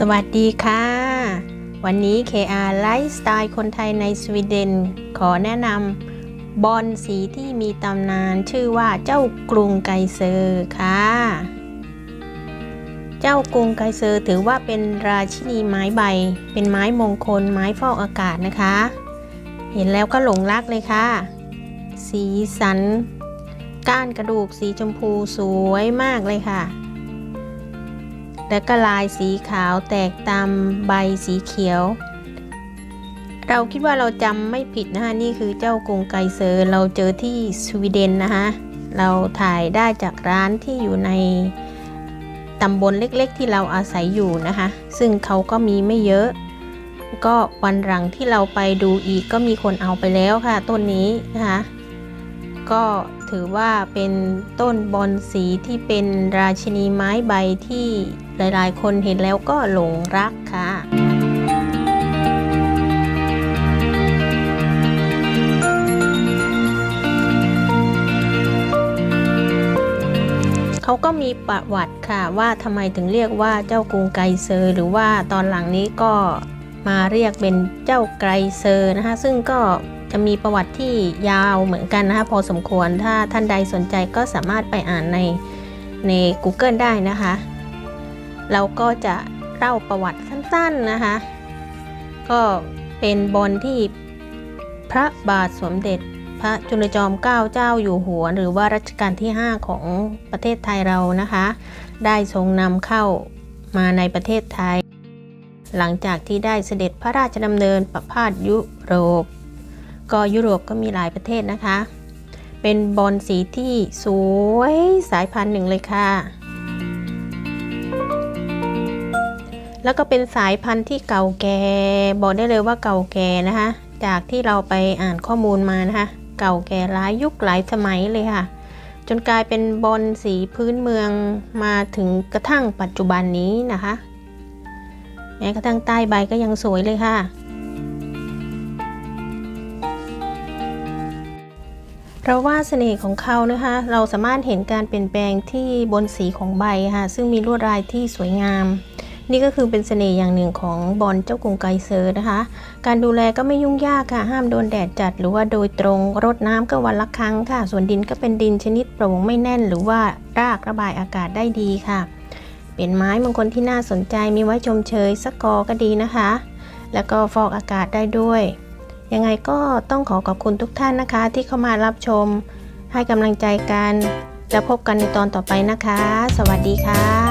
สวัสดีค่ะ วันนี้ KR ไลฟ์สไตล์คนไทยในสวีเดน ขอแนะนำบอลสีที่มีตำนานชื่อว่าเจ้ากรุงไกเซอร์ค่ะ เจ้ากรุงไกเซอร์ถือว่าเป็นราชินีไม้ใบ เป็นไม้มงคลไม้ฟอกอากาศนะคะ เห็นแล้วก็หลงรักเลยค่ะ สีสัน ก้านกระดูกสีชมพูสวยมากเลยค่ะ และก็ลายสีขาวแตกตามใบสีเขียว เราคิดว่าเราจำไม่ผิดนะคะนี่คือเจ้ากรุงไกเซอร์เราเจอที่สวีเดนนะคะเราถ่ายได้จากร้านที่อยู่ในตำบลเล็กๆ ที่เราอาศัยอยู่นะคะ ซึ่งเขาก็มีไม่เยอะ ก็วันหลังที่เราไปดูอีกก็มีคนเอาไปแล้วค่ะต้นนี้นะคะ ก็ถือว่าเป็นต้นบอนสีที่เป็นราชินีไม้ใบที่หลายๆ คนเห็นแล้วก็หลงรักค่ะเขาก็มีประวัติค่ะว่าทำไมถึงเรียกว่าเจ้ากรุงไกรเซอร์ หรือว่าตอนหลังนี้ก็มาเรียกเป็นเจ้าไกรเซอร์นะคะ ซึ่งก็ จะมีประวัติที่ยาวเหมือนกันนะคะพอสมควรถ้าท่านใดสนใจก็สามารถไปอ่านในใน Google ได้นะคะ เราก็จะเล่าประวัติสั้นๆนะคะ ก็เป็นบอลที่พระบาทสมเด็จพระจุลจอมเกล้าเจ้าอยู่หัว หรือว่ารัชกาลที่ 5 ของประเทศไทยเรานะคะ ได้ทรงนำเข้ามาในประเทศไทย หลังจากที่ได้เสด็จพระราชดำเนินประพาสยุโรป ก็ยุโรปก็มีหลายประเทศนะคะ เป็นบอลสีที่สวยสายพันธุ์หนึ่งเลยค่ะ แล้วก็เป็นสายพันธุ์ที่เก่าแก่บอกได้เลยว่าเก่าแก่นะคะ จากที่เราไปอ่านข้อมูลมานะคะ เก่าแก่หลายยุคหลายสมัยเลยค่ะ จนกลายเป็นบอลสีพื้นเมืองมาถึงกระทั่งปัจจุบันนี้นะคะ แม้กระทั่งใต้ใบก็ยังสวยเลยค่ะ เพราะว่าเสน่ห์ของเขานะคะ เราสามารถเห็นการเปลี่ยนแปลงที่บนสีของใบค่ะ ซึ่งมีลวดลายที่สวยงาม นี่ก็คือเป็นเสน่ห์อย่างหนึ่งของบอลเจ้ากรุงไกเซอร์นะคะ การดูแลก็ไม่ยุ่งยากค่ะ ห้ามโดนแดดจัดหรือว่าโดยตรง รดน้ำก็วันละครั้งค่ะ ส่วนดินก็เป็นดินชนิดโปร่งไม่แน่น หรือว่ารากระบายอากาศได้ดีค่ะ เป็นไม้มงคลที่น่าสนใจมีไว้ชมเชยสักกอก็ดีนะคะ แล้วก็ฟอกอากาศได้ด้วย ยังไงก็ต้องขอขอบคุณทุกท่านนะคะ ที่เข้ามารับชม ให้กำลังใจกัน แล้วพบกันในตอนต่อไปนะคะ สวัสดีค่ะ